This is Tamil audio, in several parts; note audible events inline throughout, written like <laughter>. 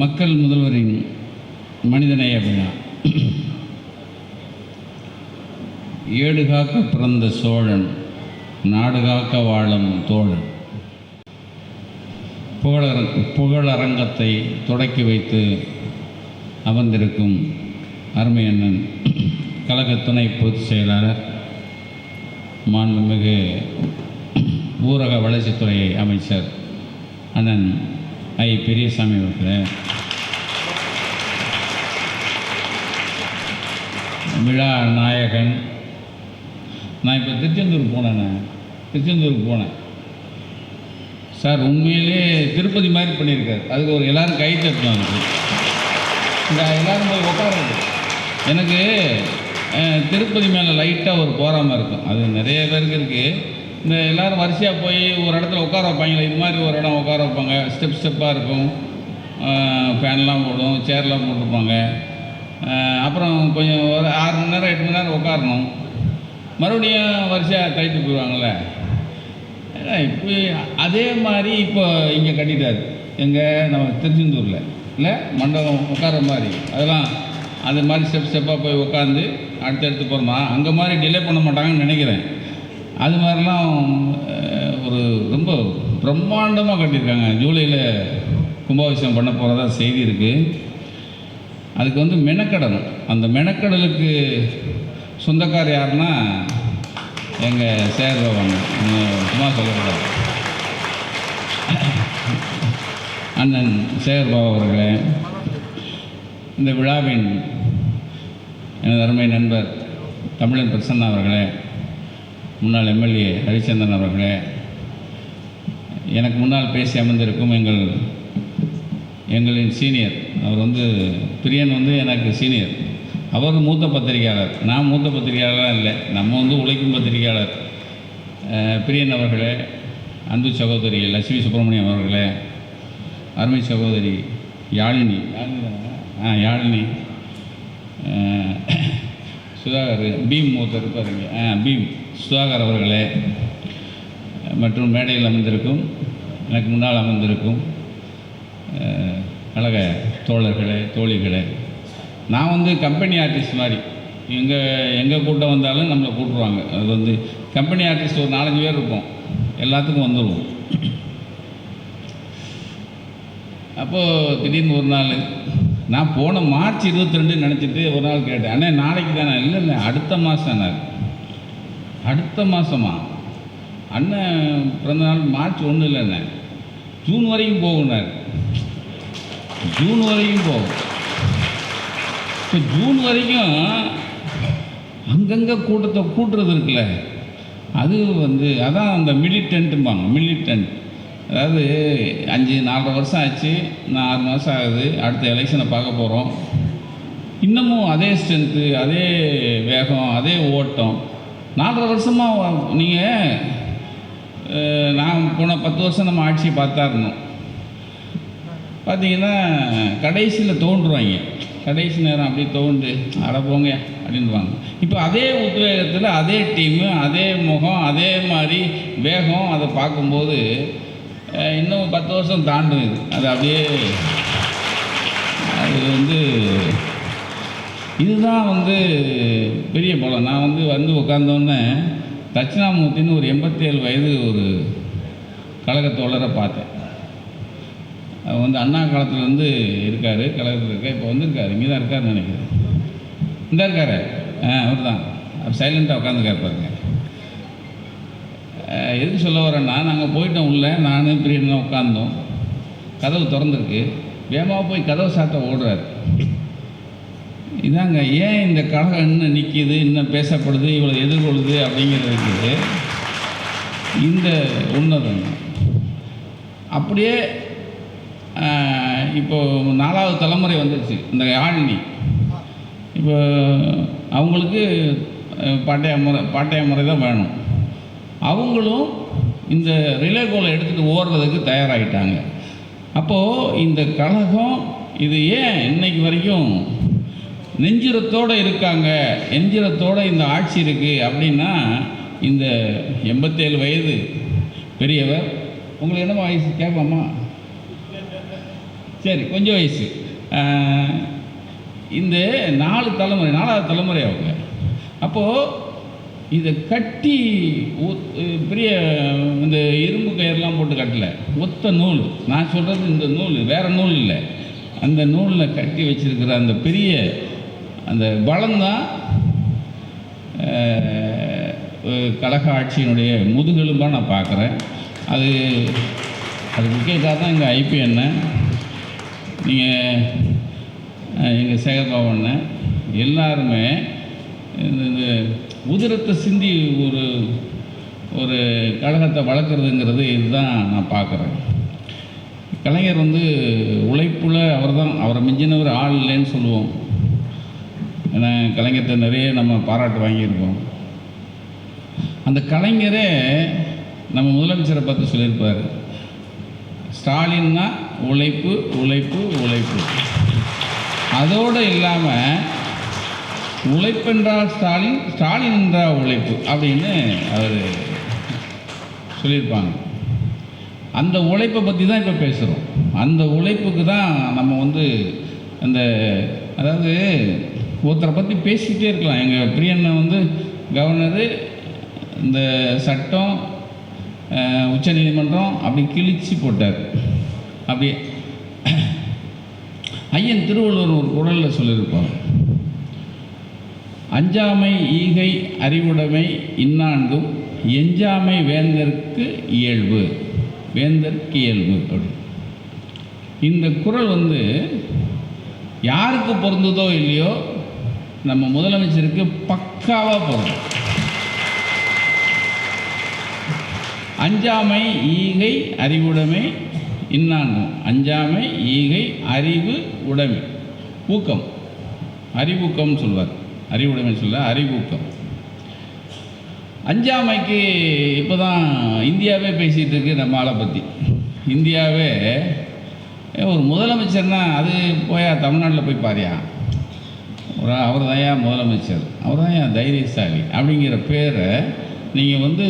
மக்கள் முதல்வரின் மனிதனே அப்படின்னா ஏடு காக்க பிறந்த சோழன் நாடு காக்க வாழும் தோழன். புகழர புகழரங்கத்தை தொடக்கி வைத்து அமர்ந்திருக்கும் அருமை அண்ணன் கழக துணை பொதுச் செயலாளர் மாண்புமிகு ஊரக வளர்ச்சித்துறை அமைச்சர் அண்ணன் ஐ பெரியசாமி அவர்களே. விழா நாயகன். நான் இப்போ திருச்செந்தூர் போனேண்ணே திருச்செந்தூர் போனேன். சார் உண்மையிலே திருப்பதி மாதிரி பண்ணியிருக்காரு. அதுக்கு ஒரு எல்லோரும் கை தட்டணும் அதுக்கு இந்த எல்லாரும் போய் உட்காருது எனக்கு திருப்பதி மேலே லைட்டாக ஒரு போராமல் இருக்கும். அது நிறைய பேருக்கு இருக்குது இந்த எல்லாரும் வரிசையாக போய் ஒரு இடத்துல உட்கார வைப்பாங்களே இது மாதிரி ஒரு இடம் உட்கார வைப்பாங்க. ஸ்டெப் ஸ்டெப்பாக இருக்கும். ஃபேன்லாம் போடும் சேர்லாம் போட்டிருப்பாங்க. அப்புறம் கொஞ்சம் ஒரு ஆறு மணி நேரம் எட்டு மணி நேரம் உட்காரணும். மறுபடியும் வரிசையாக கைட்டு போயிடுவாங்கள்ல இப்போ அதே மாதிரி இப்போ இங்கே கட்டிட்டாரு. எங்கே? நம்ம திருச்செந்தூரில். இல்லை? மண்டபம் உட்கார மாதிரி. அதெல்லாம் அது மாதிரி ஸ்டெப் ஸ்டெப்பாக போய் உட்காந்து அடுத்தடுத்து போகிறோமா அங்கே மாதிரி டிலே பண்ண மாட்டாங்கன்னு நினைக்கிறேன். அது மாதிரிலாம் ஒரு ரொம்ப பிரம்மாண்டமாக கட்டியிருக்காங்க. ஜூலையில் கும்பாபிஷேகம் பண்ண போகிறதா செய்தி இருக்குது அதுக்கு வந்து மெனக்கடணும். அந்த மெனக்கடலுக்கு சொந்தக்கார் யாருன்னா எங்கள் சேர் பகவான் சும்மா சொல்லக்கூடாது. அண்ணன் சேகர் பாபா அவர்களே இந்த விழாவின் எனது அருமை நண்பர் தமிழன் பிரசன்னா அவர்களே முன்னாள் எம்எல்ஏ ரவிச்சந்திரன் அவர்களே எனக்கு முன்னால் பேசி அமர்ந்திருக்கும் எங்கள் எங்களின் சீனியர். அவர் வந்து பிரியன் வந்து எனக்கு சீனியர். அவர் மூத்த பத்திரிகையாளர். நான் மூத்த பத்திரிகையாளராக இல்லை. நம்ம வந்து உழைக்கும் பத்திரிகையாளர். பிரியன் அவர்களே அன்பு சகோதரி லட்சுமி சுப்பிரமணியம் அவர்களே அருமை சகோதரி யாழினி. யாழினி ஆ யாழினி. சுதாகர் பீம் மூத்தர் இருப்பாருங்க. ஆ பீம். சுதாகர் அவர்களே மற்றும் மேடையில் அமர்ந்திருக்கும் எனக்கு முன்னால் அமர்ந்திருக்கும் அழக தோழர்களே தோழிகளே நான் வந்து கம்பெனி ஆர்டிஸ்ட் மாதிரி. எங்கே எங்கள் கூட்டம் வந்தாலும் நம்மளை கூப்பிடுவாங்க அது வந்து கம்பெனி ஆர்டிஸ்ட் ஒரு நாலஞ்சு பேர் இருப்போம். எல்லாத்துக்கும் வந்துடுவோம் அப்போது திடீர்னு ஒரு நாள் நான் போன மார்ச் இருபத்தி ரெண்டு நினச்சிட்டு ஒரு நாள் கேட்டேன். அண்ணே நாளைக்கு தானே? இல்லை இல்லை அடுத்த மாதம் நான் அடுத்த மாதமா அண்ணன் பிறந்த நாள் மார்ச் ஒன்றும் இல்லைண்ணே ஜூன் வரைக்கும் போகுண்ணார் ஜூன் வரைக்கும் போகும். இப்போ ஜூன் வரைக்கும் அங்கங்கே கூட்டத்தை கூட்டுறது இருக்குல்ல. அது வந்து அதான் அந்த மிலிட்டன்ட்டும்பாங்க மிலிட்டன்ட் அதாவது அஞ்சு நாலரை வருஷம் ஆச்சு நான் ஆறு மாதம் ஆகுது அடுத்த எலெக்ஷனை பார்க்க போகிறோம் இன்னமும் அதே ஸ்ட்ரென்த்து அதே வேகம் அதே ஓட்டம். நாலரை வருஷமாக நீங்கள் நான் போன பத்து வருஷம் நம்ம ஆட்சியை பார்த்தா இருந்தோம் பார்த்தீங்கன்னா கடைசியில் தோன்றுவாங்க. கடைசி நேரம் அப்படியே தோண்டு அட போங்க அப்படின்வாங்க இப்போ அதே உத்வேகத்தில் அதே டீமு அதே முகம் அதே மாதிரி வேகம் அதை பார்க்கும்போது இன்னும் பத்து வருஷம் தாண்டும் இது அது அப்படியே அது வந்து இதுதான் வந்து பெரிய பலம். நான் வந்து வந்து உட்காந்தோன்னே தட்சிணாமூர்த்தின்னு ஒரு எண்பத்தேழு வயது ஒரு கழகத்தோழரை பார்த்தேன். அவர் வந்து அண்ணா காலத்துலேருந்து இருக்கார் கழகத்தில் இருக்கார் இப்போ வந்திருக்காரு இங்கே தான் இருக்காருன்னு நினைக்கிறேன். இந்த இருக்காரு. ஆ அவர் தான் சைலண்ட்டாக உட்காந்துருக்கார் பாருங்க. எதுக்கு சொல்ல வரேன்னா நாங்கள் போயிட்டோம் உள்ள நானும் பிரியன்லாம் உட்காந்தோம் கதவு திறந்துருக்கு. வேகமாக போய் கதவு சாத்த ஓடுறாரு. இதாங்க ஏன் இந்த கழகம் இன்னும் நிற்கிது இன்னும் பேசப்படுது இவ்வளோ எதிர்கொள்ளுது அப்படிங்கிறதுக்கு இந்த உன்னதங்க. அப்படியே இப்போது நாலாவது தலைமுறை வந்துடுச்சு இந்த யாழினி இப்போ அவங்களுக்கு பாட்டைய முறை பாட்டைய முறை தான் வேணும். அவங்களும் இந்த ரிலே கோலை எடுத்துகிட்டு ஓடுறதுக்கு தயாராகிட்டாங்க அப்போது இந்த கழகம் இது ஏன் இன்னைக்கு வரைக்கும் நெஞ்சிரத்தோடு இருக்காங்க நெஞ்சிரத்தோடு இந்த ஆட்சி இருக்குது அப்படின்னா இந்த எண்பத்தேழு வயது பெரியவர் உங்களுக்கு என்னமா வயசு? கேட்பாமா சரி கொஞ்சம் வயசு. இந்த நாலு தலைமுறை நாலாவது தலைமுறை அவங்க. அப்போது இதை கட்டி ஒத்- பெரிய இந்த இரும்பு கயிறுலாம் போட்டு கட்டலை. ஒத்த நூல். நான் சொல்கிறது இந்த நூல் வேறு நூல் இல்லை. அந்த நூலில் கட்டி வச்சிருக்கிற அந்த பெரிய அந்த பலம்தான் கழக ஆட்சியினுடைய முதுகெலும்பாக நான் பார்க்குறேன். அது அது முக்கிய காரணம் எங்கள் ஐபி அண்ணன் நீங்கள் எங்கள் சேகர்பாபு அண்ணன் எல்லாருமே இந்த இந்த உதிரத்தை சிந்தி ஒரு ஒரு கழகத்தை வளர்க்குறதுங்கிறது இதுதான் நான் பார்க்குறேன். கலைஞர் வந்து உழைப்புல அவர் தான் அவரை மிஞ்சினவர் ஆள் இல்லைன்னு சொல்லுவோம். ஏன்னா கலைஞர்கிட்ட நிறைய நம்ம பாராட்டு வாங்கியிருக்கோம். அந்த கலைஞரே நம்ம முதலமைச்சரை பார்த்து சொல்லியிருப்பார். ஸ்டாலின்னா உழைப்பு உழைப்பு உழைப்பு. அதோடு இல்லாமல் உழைப்பென்றால் ஸ்டாலின் ஸ்டாலின் என்றால் உழைப்பு அப்படின்னு அவர் சொல்லியிருப்பாங்க. அந்த உழைப்பை பற்றி தான் இப்போ பேசுகிறோம் அந்த உழைப்புக்கு தான் நம்ம வந்து அந்த அதாவது ஒருத்தரை பற்றி பேசிக்கிட்டே இருக்கலாம். எங்கள் பிரியண்ணன் வந்து கவர்னரு இந்த சட்டம் உச்சநீதிமன்றம் அப்படி கிழிச்சு போட்டார். அப்படி ஐயன் திருவள்ளுவர் ஒரு குரலில் சொல்லியிருப்பார். அஞ்சாமை ஈகை அறிவுடைமை இன்னான்கும் எஞ்சாமை வேந்தற்கு இயல்பு வேந்தற்கு இயல்பு அப்படி. இந்த குரல் வந்து யாருக்கு பொருந்ததோ இல்லையோ நம்ம முதலமைச்சருக்கு பக்காவாக பொருந்தும் அஞ்சாமை ஈகை அறிவுடைமை இன்னாங்கும். அஞ்சாமை ஈகை அறிவு உடைமை. ஊக்கம். அறிவூக்கம்னு சொல்வார். அறிவுடைமை சொல்ல அறிவூக்கம். அஞ்சாமைக்கு இப்போ தான் இந்தியாவே பேசிகிட்டு இருக்கு நம்ம ஆளை பற்றி இந்தியாவே ஒரு முதலமைச்சர்னா அது போயா தமிழ்நாட்டில் போய் பாரியா? ஒரு அவர் தான் முதலமைச்சர்? அவர் தான் தைரியசாலி? அப்படிங்கிற பேரை நீங்கள் வந்து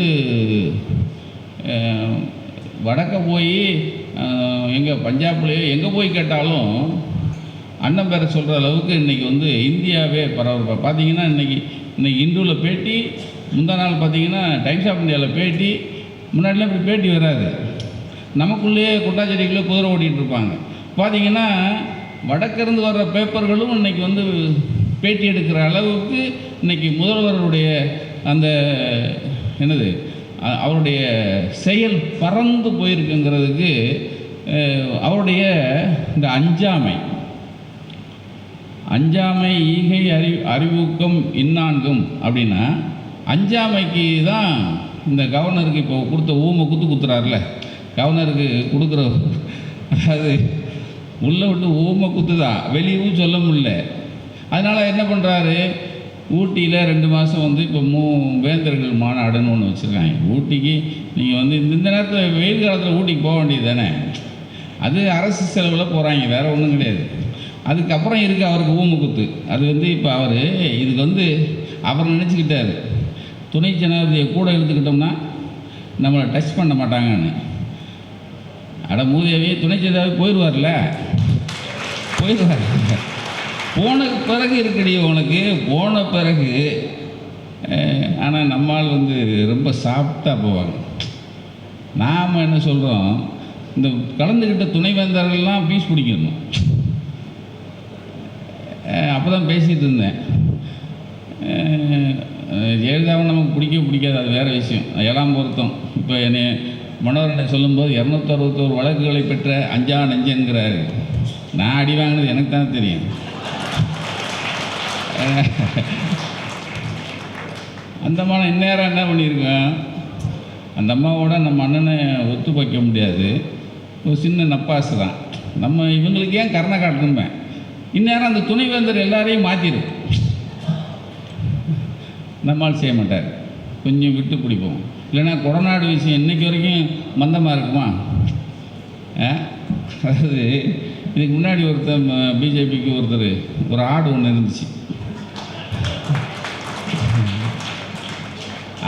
வடக்க போய் எங்கே பஞ்சாப்லேயோ எங்கே போய் கேட்டாலும் அண்ணன் பேரை சொல்கிற அளவுக்கு இன்றைக்கி வந்து இந்தியாவே பரவாயில்ல பார்த்தீங்கன்னா இன்றைக்கி இன்றைக்கி இந்துவில் பேட்டி முந்தா நாள் பார்த்தீங்கன்னா டைம்ஸ் ஆஃப் இந்தியாவில் பேட்டி முன்னாடிலாம் இப்படி பேட்டி வராது. நமக்குள்ளேயே குட்டாச்செடிக்குள்ளே குதிரை ஓட்டிகிட்டு இருப்பாங்க. பார்த்தீங்கன்னா வடக்கிருந்து வர்ற பேப்பர்களும் இன்னைக்கு வந்து பேட்டி எடுக்கிற அளவுக்கு இன்னைக்கு முதல்வருடைய அந்த என்னது அவருடைய செயல் பறந்து போயிருக்குங்கிறதுக்கு அவருடைய இந்த அஞ்சாமை அஞ்சாமை ஈகை அறி அறிவூக்கம் இன்னான்கும் அப்படின்னா அஞ்சாமைக்கு தான் இந்த கவர்னருக்கு இப்போ கொடுத்த ஊமை குத்து குத்துறாருல கவர்னருக்கு கொடுக்குற அது உள்ளே விட்டு ஊமை குத்து தான் வெளியவும் சொல்ல முடியல. அதனால் என்ன பண்ணுறாரு ஊட்டியில் ரெண்டு மாதம் வந்து இப்போ மூ வேந்தர்கள் மாநாடுன்னு ஒன்று வச்சுருக்காங்க. ஊட்டிக்கு நீங்கள் வந்து இந்த இந்த நேரத்தில் வெயில் காலத்தில் ஊட்டிக்கு போக வேண்டியது தானே? அது அரசு செலவில் போகிறாங்க வேறு ஒன்றும் கிடையாது. அதுக்கப்புறம் இருக்குது அவருக்கு ஊமுக்குத்து அது வந்து இப்போ அவர் இதுக்கு வந்து அவர் நினச்சிக்கிட்டார். துணை ஜனாதிபதியை கூட எடுத்துக்கிட்டோம்னா நம்மளை டச் பண்ண மாட்டாங்கன்னு. அட மூதேவி துணை ஜனாதிபதி போயிடுவார்ல போயிடுவார் போன பிறகு இருக்கடி உனக்கு. போன பிறகு ஆனால் நம்மால் வந்து ரொம்ப சாஃப்டாக போவாங்க. நாம் என்ன சொல்கிறோம் இந்த கலந்துக்கிட்ட துணைவேந்தர்கள்லாம் பீஸ் பிடிக்கணும். அப்போ தான் பேசிகிட்டு இருந்தேன். ஜெயலலிதாவை நமக்கு பிடிக்க பிடிக்காது அது வேறு விஷயம். ஏழாம் பொருத்தம். இப்போ என்னை மனோரனை சொல்லும்போது இரநூத்தறுபத்தோரு வழக்குகளை பெற்ற அஞ்சா நெஞ்சன்கிறாரு. நான் அடி வாங்கினது எனக்கு தான் தெரியும். <laughs> அந்த அம்மா இந்நேரம் என்ன பண்ணியிருக்கேன்? அந்த அம்மாவோட நம்ம அண்ணனை ஒத்து வைக்க முடியாது. ஒரு சின்ன நப்பாசு தான் நம்ம இவங்களுக்கு ஏன் கருணை காட்டணுமே? இந்நேரம் அந்த துணைவேந்தர் எல்லாரையும் மாற்றிடும் நம்மால் செய்ய மாட்டார். கொஞ்சம் விட்டு பிடிப்போம். இல்லைன்னா கொடநாடு விஷயம் இன்னைக்கு வரைக்கும் மந்தமாக இருக்குமா? ஆ? அதாவது இதுக்கு முன்னாடி ஒருத்தர் பிஜேபிக்கு ஒருத்தர் ஒரு ஆடு ஒன்று இருந்துச்சு.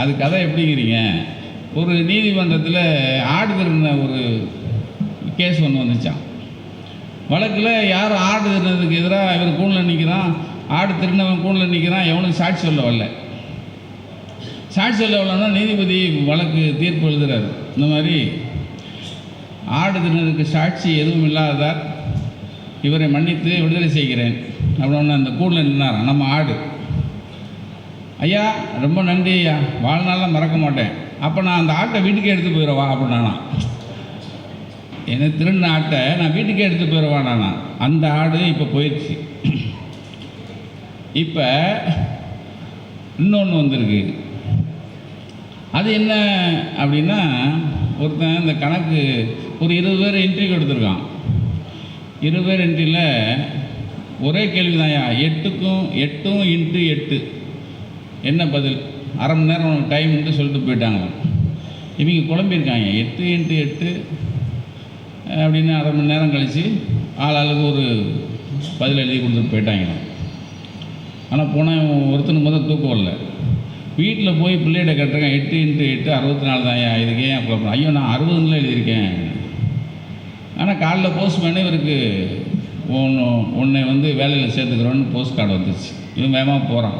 அது கதை எப்படிங்கிறீங்க? ஒரு நீதிமன்றத்தில் ஆடு திருடின ஒரு கேஸ் ஒன்று வந்துச்சான் வழக்கில் யார் ஆடு திருடுறதுக்கு எதிராக இவர் கூணில் நிற்கிறான் ஆடு திருடினவன் கூணில் நிற்கிறான் எவனுக்கு சாட்சி சொல்ல வரல. சாட்சி சொல்ல வரலன்னா நீதிபதி வழக்கு தீர்ப்பு எழுதுறாரு. இந்த மாதிரி ஆடு திருடினதுக்கு சாட்சி எதுவும் இல்லாததால் இவரை மன்னித்து விடுதலை செய்கிறேன். அப்படின்னு அந்த கூண்டில் நின்னாராம் நம்ம ஆடு. ஐயா ரொம்ப நன்றி ஐயா. வாழ்நாளில் மறக்க மாட்டேன். அப்போ நான் அந்த ஆட்டை வீட்டுக்கே எடுத்து போயிடவா அப்படின்னானா. எனக்கு திருண்ண ஆட்டை நான் வீட்டுக்கே எடுத்து போயிடவா நானா அந்த ஆடு இப்போ போயிடுச்சு. இப்போ இன்னொன்று வந்திருக்கு. அது என்ன அப்படின்னா ஒருத்தன் இந்த கணக்கு ஒரு இருபது பேர் இன்டர்வியூ எடுத்திருக்கான் இருபது பேர் என்ட்ரியில் ஒரே கேள்வி தான்யா எட்டுக்கும் எட்டும் இன்ட்டு எட்டு. என்ன பதில்? அரை மணி நேரம் உனக்கு டைம்ன்ட்டு சொல்லிட்டு போயிட்டாங்களாம். இவங்க குழம்பியிருக்காங்க எட்டு இன்ட்டு எட்டு அப்படின்னு அரை மணி நேரம் கழித்து ஆளாளுக்கு ஒரு பதில் எழுதி கொடுத்துட்டு போயிட்டாங்களாம். ஆனால் போனால் ஒருத்தனுக்கு முதல் தூக்கம் இல்லை வீட்டில் போய் பிள்ளைகிட்ட கட்டுறேன் எட்டு இன்ட்டு எட்டு அறுபத்தி நாலு தான் இதுக்கு ஏன் குழப்பம் ஐயோ நான் அறுபதுல எழுதியிருக்கேன். ஆனால் காலைல போஸ்ட்மேனு இவருக்கு ஒன்று உன்னை வந்து வேலையில் சேர்த்துக்கிறோன்னு போஸ்ட் கார்டு வந்துச்சு. இவன் வேகமாக போகிறான்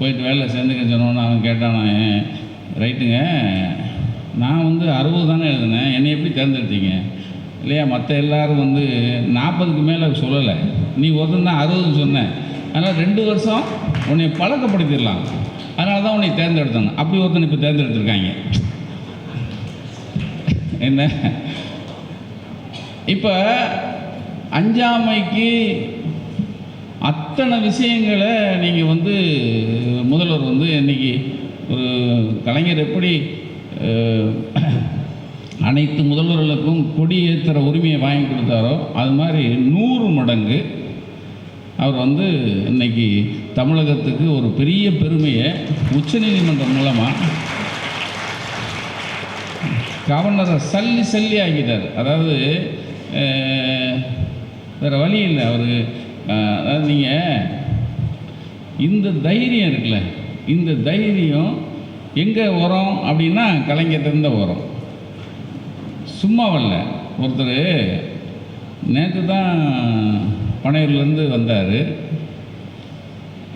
போயிட்டு வேலையில் சேர்ந்துக்க சொன்னோன்னு அவன் கேட்டான் "ஏன், ரைட்டுங்க. நான் வந்து அறுபது தானே எழுதினேன். என்னை எப்படி தேர்ந்தெடுத்தீங்க? இல்லையா மற்ற எல்லோரும் வந்து நாற்பதுக்கு மேலே சொல்லலை. நீ ஒருத்தன் தான் அறுபதுன்னு சொன்னேன் அதனால் ரெண்டு வருஷம் உன்னை பழக்கப்படுத்திடலாம். அதனால தான் உன்னை தேர்ந்தெடுத்தாங்க அப்படி ஒருத்தன் இப்போ தேர்ந்தெடுத்திருக்காங்க. என்ன? இப்போ அஞ்சாமைக்கு அத்தனை விஷயங்களை நீங்கள் வந்து முதல்வர் வந்து இன்னைக்கு ஒரு கலைஞர் எப்படி அனைத்து முதல்வர்களுக்கும் கொடி ஏற்றுற உரிமையை வாங்கி கொடுத்தாரோ அது மாதிரி நூறு மடங்கு அவர் வந்து இன்னைக்கு தமிழகத்துக்கு ஒரு பெரிய பெருமையை உச்சநீதிமன்றம் மூலமாக கவர்னரை சல்லி சல்லி ஆக்கிட்டார். அதாவது வேறு வேற வழி இல்லை அவர். அதாவது நீங்கள் இந்த தைரியம் இருக்குல்ல இந்த தைரியம் எங்கே உரம் அப்படின்னா கலைஞர்கிட்ட உரம் சும்மா வரல. ஒருத்தர் நேற்று தான் பனையூர்லேருந்து வந்தார்.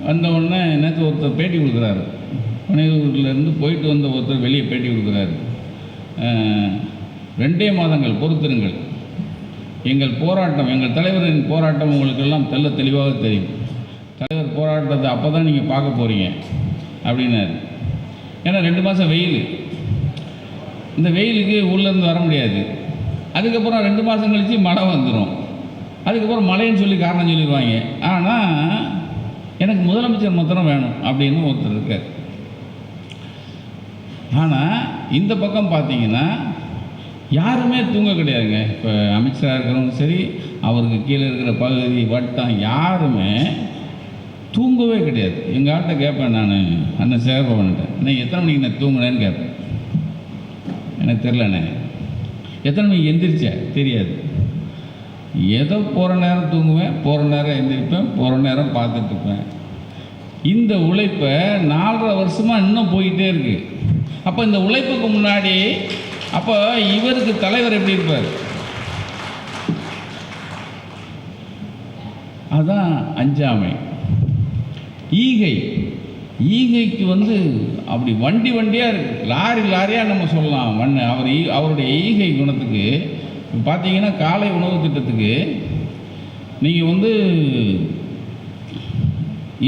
வந்த உடனே நேற்று ஒருத்தர் பேட்டி கொடுக்குறாரு. பனையூர்லேருந்து போயிட்டு வந்த ஒருத்தர் வெளியே பேட்டி கொடுக்குறாரு. ரெண்டே மாதங்கள் பொறுத்திருங்கள். எங்கள் போராட்டம் எங்கள் தலைவரின் போராட்டம் உங்களுக்கெல்லாம் தெல்ல தெளிவாக தெரியும். தலைவர் போராட்டத்தை அப்போ தான் நீங்கள் பார்க்க போகிறீங்க அப்படின்னாரு. ஏன்னா ரெண்டு மாதம் வெயில். இந்த வெயிலுக்கு உள்ளேருந்து வர முடியாது. அதுக்கப்புறம் ரெண்டு மாதம் கழித்து மழை வந்துடும் அதுக்கப்புறம் மழைன்னு சொல்லி காரணம் சொல்லிடுவாங்க ஆனால் எனக்கு முதலமைச்சர் மாத்திரம் வேணும் அப்படின்னு ஒருத்தர் இருக்கார். ஆனால் இந்த பக்கம் பார்த்தீங்கன்னா யாருமே தூங்க கிடையாதுங்க. இப்போ அமைச்சராக இருக்கிறவங்க சரி அவருக்கு கீழே இருக்கிற பகுதி வட்டம் யாருமே தூங்கவே கிடையாது. எங்கள் ஆட்டை கேட்பேன் நான். அண்ணன் சேகர்பவன்கிட்ட அண்ணன் எத்தனை மணிக்கு நான் தூங்கினேன்னு கேட்பேன். எனக்கு தெரிலண்ணே எத்தனை மணிக்கு எந்திரிச்ச? தெரியாது. ஏதோ போகிற நேரம் தூங்குவேன் போகிற நேரம் எந்திரிப்பேன் போகிற நேரம் பார்த்துட்டு இருப்பேன் இந்த உழைப்பை நாலரை வருஷமாக இன்னும் போயிட்டே இருக்கு. அப்போ இந்த உழைப்புக்கு முன்னாடி அப்போ இவருக்கு தலைவர் எப்படி இருப்பார்? அதான் அஞ்சாமை. ஈகை. ஈகைக்கு வந்து அப்படி வண்டி வண்டியாக இருக்குது லாரி லாரியாக நம்ம சொல்லலாம். மண் அவர் ஈ அவருடைய ஈகை குணத்துக்கு பார்த்தீங்கன்னா காலை உணவு திட்டத்துக்கு நீங்கள் வந்து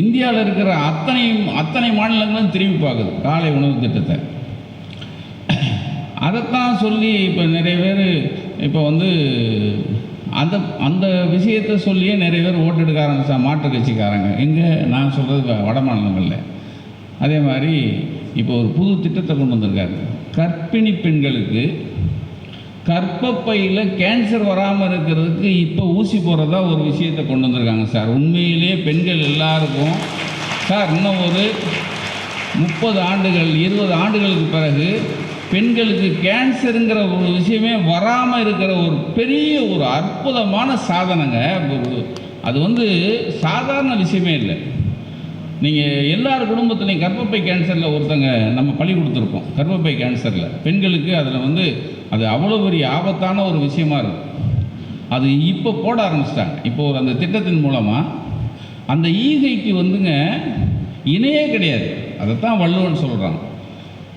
இந்தியாவில் இருக்கிற அத்தனை அத்தனை மாநிலங்களும் திரும்பி பார்க்குது காலை உணவு திட்டத்தை. அதைத்தான் சொல்லி இப்போ நிறைய பேர் இப்போ வந்து அந்த அந்த விஷயத்தை சொல்லியே நிறைய பேர் ஓட்டு எடுக்க மாற்று கட்சிக்காரங்க. எங்கே நான் சொல்கிறது வட மாநிலங்களில். அதே மாதிரி இப்போ ஒரு புது திட்டத்தை கொண்டு வந்திருக்காரு. கர்ப்பிணி பெண்களுக்கு கர்ப்பப்பையில் கேன்சர் வராமல் இருக்கிறதுக்கு இப்போ ஊசி போடுறதா ஒரு விஷயத்தை கொண்டு வந்திருக்காங்க சார். உண்மையிலேயே பெண்கள் எல்லாருக்கும் சார் இன்னும் ஒரு முப்பது ஆண்டுகள் இருபது ஆண்டுகளுக்கு பிறகு பெண்களுக்கு கேன்சருங்கிற ஒரு விஷயமே வராமல் இருக்கிற ஒரு பெரிய ஒரு அற்புதமான சாதனைங்க. ஒரு- அது வந்து சாதாரண விஷயமே இல்லை. நீங்கள் எல்லார் குடும்பத்துலையும் கர்ப்பப்பை கேன்சரில் ஒருத்தங்க நம்ம பழி கொடுத்துருப்போம். கர்ப்பப்பை கேன்சரில் பெண்களுக்கு அதில் வந்து அது அவ்வளோ பெரிய ஆபத்தான ஒரு விஷயமா இருக்கும். அது இப்போ போட ஆரம்பிச்சிட்டாங்க. இப்போ ஒரு அந்த திட்டத்தின் மூலமாக அந்த ஈகைக்கு வந்துங்க இணையே கிடையாது. அதைத்தான் வள்ளுவன் சொல்கிறான்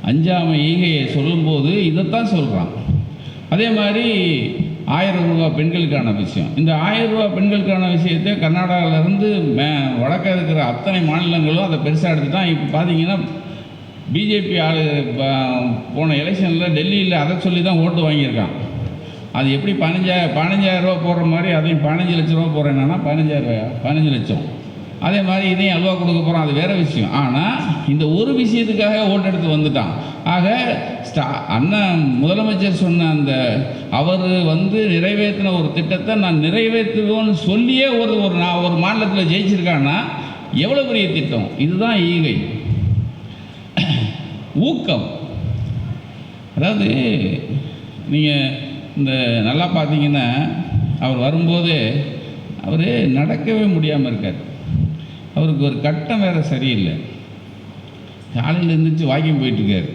அஞ்சாமை ஈகையை சொல்லும்போது இதைத்தான் சொல்கிறான் அதே மாதிரி ஆயிரம் ரூபா பெண்களுக்கான விஷயம். இந்த ஆயிரம் ரூபா பெண்களுக்கான விஷயத்தை கர்நாடகாவிலேருந்து மே வடக்க இருக்கிற அத்தனை மாநிலங்களும் அதை பெருசாக எடுத்துட்டான் இப்போ பார்த்தீங்கன்னா பிஜேபி ஆளு போன எலெக்ஷனில் டெல்லியில் அதை சொல்லி தான் ஓட்டு வாங்கியிருக்கான். அது எப்படி பதினஞ்சாயிரம் பதினஞ்சாயிரம் ரூபா போடுற மாதிரி அதையும் பதினஞ்சு லட்ச ரூபா போடுறேன்னா பதினஞ்சாயிரம் ரூபாயா? பதினஞ்சு லட்சம். அதே மாதிரி இதையும் அல்வா கொடுக்க போகிறோம் அது வேறு விஷயம். ஆனால் இந்த ஒரு விஷயத்துக்காக ஓட்டெடுத்து வந்துட்டான். ஆக ஸ்டா அண்ணன் முதலமைச்சர் சொன்ன அந்த அவர் வந்து நிறைவேற்றின ஒரு திட்டத்தை நான் நிறைவேற்றுவேன்னு சொல்லியே ஒரு ஒரு நான் ஒரு மாநிலத்தில் ஜெயிச்சிருக்கான்னா எவ்வளோ பெரிய திட்டம்? இதுதான் ஈகை. ஊக்கம். அதாவது நீங்கள் இந்த நல்லா பார்த்தீங்கன்னா அவர் வரும்போது அவர் நடக்கவே முடியாமல் இருக்கார். அவருக்கு ஒரு கட்டம் வேறு சரியில்லை. காலையில் இருந்துச்சு வாக்கிங் போயிட்டுருக்காரு.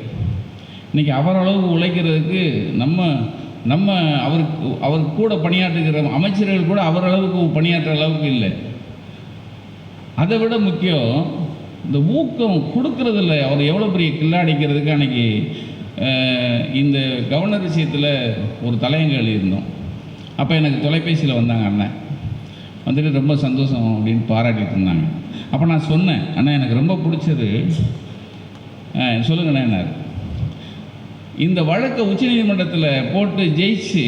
இன்றைக்கி அவரளவுக்கு உழைக்கிறதுக்கு நம்ம நம்ம அவருக்கு அவர் கூட பணியாற்றுகிற அமைச்சர்கள் கூட அவரளவுக்கு பணியாற்ற பணியாற்றுற அளவுக்கு இல்லை. அதை விட முக்கியம் இந்த ஊக்கம் கொடுக்கறதில்ல அவர் எவ்வளோ பெரிய கில்லாடிக்கிறதுக்கு அன்றைக்கி இந்த கவர்னர் விஷயத்தில் ஒரு தலையங்க இருந்தோம் அப்போ எனக்கு தொலைபேசியில் வந்தாங்க அண்ணன். வந்துட்டு ரொம்ப சந்தோஷம் அப்படின்னு பாராட்டிட்டு இருந்தாங்க. அப்போ நான் சொன்னேன் அண்ணா எனக்கு ரொம்ப பிடிச்சது சொல்லுங்கண்ணா என்ன இந்த வழக்கை உச்சநீதிமன்றத்தில் போட்டு ஜெயிச்சு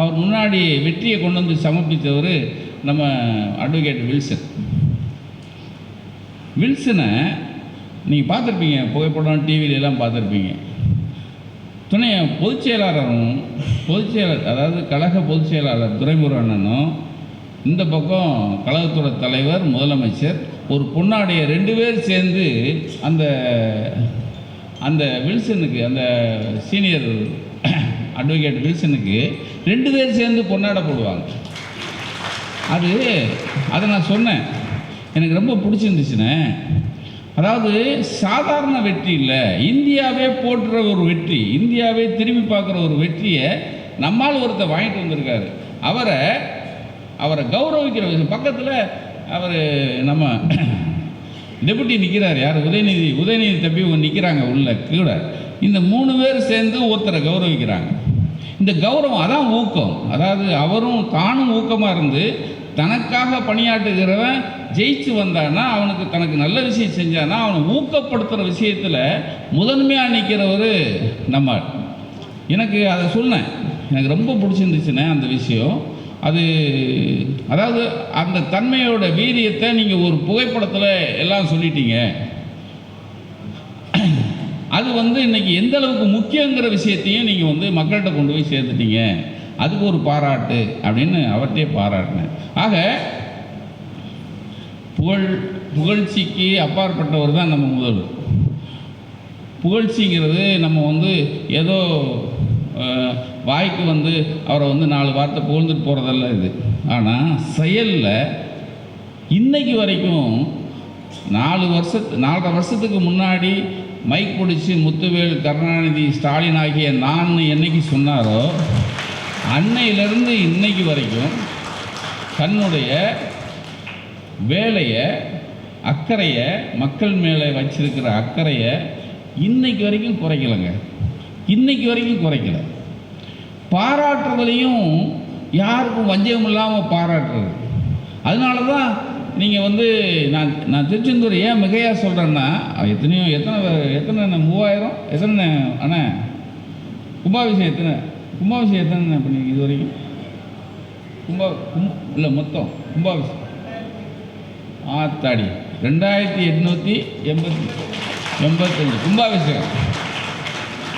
அவர் முன்னாடி வெற்றியை கொண்டு வந்து சமர்ப்பித்தவர் நம்ம அட்வொகேட் வில்சன். வில்சனை நீங்கள் பார்த்துருப்பீங்க புகைப்படம் டிவிலெலாம் பார்த்துருப்பீங்க. துணை பொதுச் செயலாளரும் பொதுச் செயலர் அதாவது கழக பொதுச் செயலாளர் துரைமுருகண்ணனும் இந்த பக்கம் கழகத்தோட தலைவர் முதலமைச்சர் ஒரு பொன்னாடைய ரெண்டு பேர் சேர்ந்து அந்த அந்த வில்சனுக்கு அந்த சீனியர் அட்வொகேட் வில்சனுக்கு ரெண்டு பேர் சேர்ந்து பொன்னாட போடுவாங்க. அது அதை நான் சொன்னேன். எனக்கு ரொம்ப பிடிச்சிருந்துச்சுண்ணே அதாவது சாதாரண வெற்றி இல்லை. இந்தியாவே போட்டுற ஒரு வெற்றி இந்தியாவே திரும்பி பார்க்குற ஒரு வெற்றியை நம்மால் ஒருத்தர் வாங்கிட்டு வந்திருக்காரு. அவரை அவரை கௌரவிக்கிற விஷயம் பக்கத்தில் அவர் நம்ம டெபுட்டி நிற்கிறார் யார்? உதயநிதி. உதயநிதி தம்பி நிற்கிறாங்க உள்ள கூட. இந்த மூணு பேர் சேர்ந்து ஒருத்தரை கௌரவிக்கிறாங்க. இந்த கௌரவம் அதான் ஊக்கம். அதாவது அவரும் தானும் ஊக்கமாக இருந்து தனக்காக பணியாற்றுகிறவன் ஜெயிச்சு வந்தான்னா அவனுக்கு தனக்கு நல்ல விஷயம் செஞ்சானா அவனை ஊக்கப்படுத்துகிற விஷயத்தில் முதன்மையாக நிற்கிறவர் நம்ம எனக்கு அதை சொன்னேன். எனக்கு ரொம்ப பிடிச்சிருந்துச்சுண்ணே அந்த விஷயம். அது அதாவது அந்த தன்மையோட வீரியத்தை நீங்கள் ஒரு புகைப்படத்தில் எல்லாம் சொல்லிட்டீங்க. அது வந்து இன்னைக்கு எந்த அளவுக்கு முக்கியங்கிற விஷயத்தையும் நீங்கள் வந்து மக்கள்கிட்ட கொண்டு போய் சேர்த்துட்டீங்க. அதுக்கு ஒரு பாராட்டு அப்படின்னு அவர்கிட்டயே பாராட்டினேன். ஆக புகழ் புகழ்ச்சிக்கு அப்பாற்பட்டவர் தான் நம்ம முதல்வர். புகழ்ச்சிங்கிறது நம்ம வந்து ஏதோ வாய்க்கு வந்து அவரை வந்து நாலு வார்த்தை புகழ்ந்துட்டு போகிறதல்ல இது. ஆனால் செயலில் இன்னைக்கு வரைக்கும் நாலு வருஷத்து நாலரை வருஷத்துக்கு முன்னாடி மைக் பிடிச்சி முத்துவேல் கருணாநிதி ஸ்டாலின் ஆகிய நான் என்னைக்கு சொன்னாரோ அன்னையிலிருந்து இன்னைக்கு வரைக்கும் தன்னுடைய வேலையை அக்கறையை மக்கள் மேலே வச்சிருக்கிற அக்கறையை இன்னைக்கு வரைக்கும் குறைக்கலைங்க. இன்னைக்கு வரைக்கும் குறைக்கலை. பாராட்டுறதுலையும் யாருக்கும் வஞ்சகம் இல்லாமல் பாராட்டுறது. அதனால தான் நீங்கள் வந்து நான் நான் திருச்செந்தூர் ஏன் மிகையாக சொல்கிறேன்னா எத்தனையோ எத்தனை எத்தனை மூவாயிரம் எத்தனை அண்ணா கும்பாபிஷேகம் எத்தனை கும்பாபிஷேகம் எத்தனை பண்ணி இது வரைக்கும்? கும்பா கும் இல்லை மொத்தம் கும்பாபிஷேகம். ஆத்தாடி ரெண்டாயிரத்தி எட்நூற்றி எண்பத்தி எண்பத்தஞ்சு கும்பாபிஷேகம்.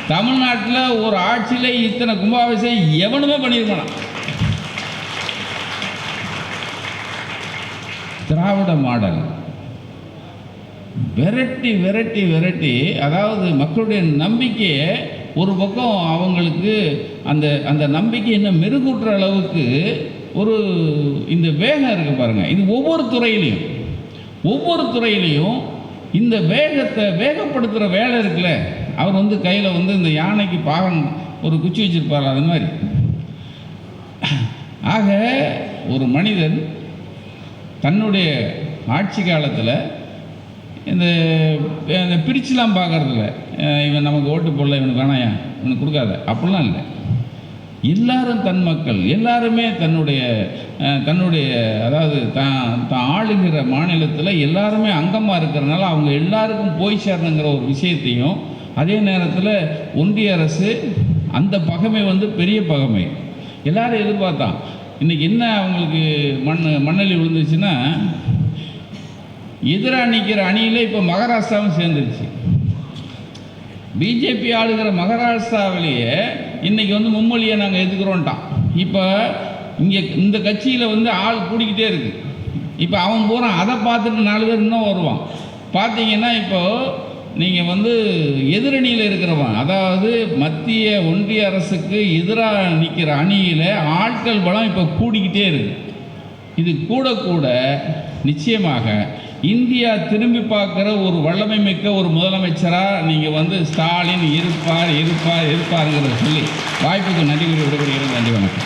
தமிழ்நாட்டில் ஒரு ஆட்சியில் இத்தனை கும்பாபிஷேகம் எவனுமே பண்ணியிருக்கானா திராவிட மாடல். விரட்டி விரட்டி விரட்டி அதாவது மக்களுடைய நம்பிக்கையை ஒரு பக்கம் அவங்களுக்கு அந்த அந்த நம்பிக்கை இன்னும் மெருகூட்டுற அளவுக்கு ஒரு இந்த வேகம் இருக்கு பாருங்கள் இது ஒவ்வொரு துறையிலையும் ஒவ்வொரு துறையிலையும் இந்த வேகத்தை வேகப்படுத்துகிற வேலை இருக்குல்ல. அவர் வந்து கையில் வந்து இந்த யானைக்கு பாகம் ஒரு குச்சி வச்சிருப்பார் அது மாதிரி. ஆக ஒரு மனிதன் தன்னுடைய ஆட்சி காலத்தில் இந்த இந்த பிரிச்சுலாம் பார்க்கறதில்ல. இவன் நமக்கு ஓட்டு போடல இவனுக்கு வேணாயா? இவனுக்கு கொடுக்காத. அப்படிலாம் இல்லை. எல்லாரும் தன் மக்கள். எல்லாருமே தன்னுடைய தன்னுடைய அதாவது தான் தான் ஆளுகிற மாநிலத்தில் எல்லாருமே அங்கமாக இருக்கிறனால அவங்க எல்லாருக்கும் போய் சேரணுங்கிற ஒரு விஷயத்தையும் அதே நேரத்தில் ஒன்றிய அரசு அந்த பகைமை வந்து பெரிய பகைமை. எல்லாரும் எதிர்பார்த்தான். இன்றைக்கி என்ன அவங்களுக்கு மண் மண்ணலி விழுந்துச்சுன்னா எதிராக நிற்கிற அணியில் இப்போ மகாராஷ்டிராவும் சேர்ந்துருச்சு. பிஜேபி ஆளுகிற மகாராஷ்டிராவிலேயே இன்னைக்கு வந்து மும்மொழியை நாங்கள் எதுக்குறோன்ட்டான் இப்போ இங்கே இந்த கட்சியில் வந்து ஆள் கூடிக்கிட்டே இருக்குது இப்போ அவன் பூரா அதை பார்த்துட்டு நாலு பேர் இன்னும் வருவான். பார்த்தீங்கன்னா இப்போ நீங்கள் வந்து எதிரணியில் இருக்கிறவன். அதாவது மத்திய ஒன்றிய அரசுக்கு எதிராக நிற்கிற அணியில் ஆட்கள் பலம் இப்போ கூடிக்கிட்டே இருக்கு. இது கூட கூட நிச்சயமாக இந்தியா திரும்பி பார்க்குற ஒரு வல்லமை மிக்க ஒரு முதலமைச்சராக நீங்கள் வந்து ஸ்டாலின் இருப்பார் இருப்பார் இருப்பாருங்கிறத சொல்லி வாய்ப்புக்கு நன்றி கூறி விடைபெறுகிறேன். நன்றி வணக்கம்.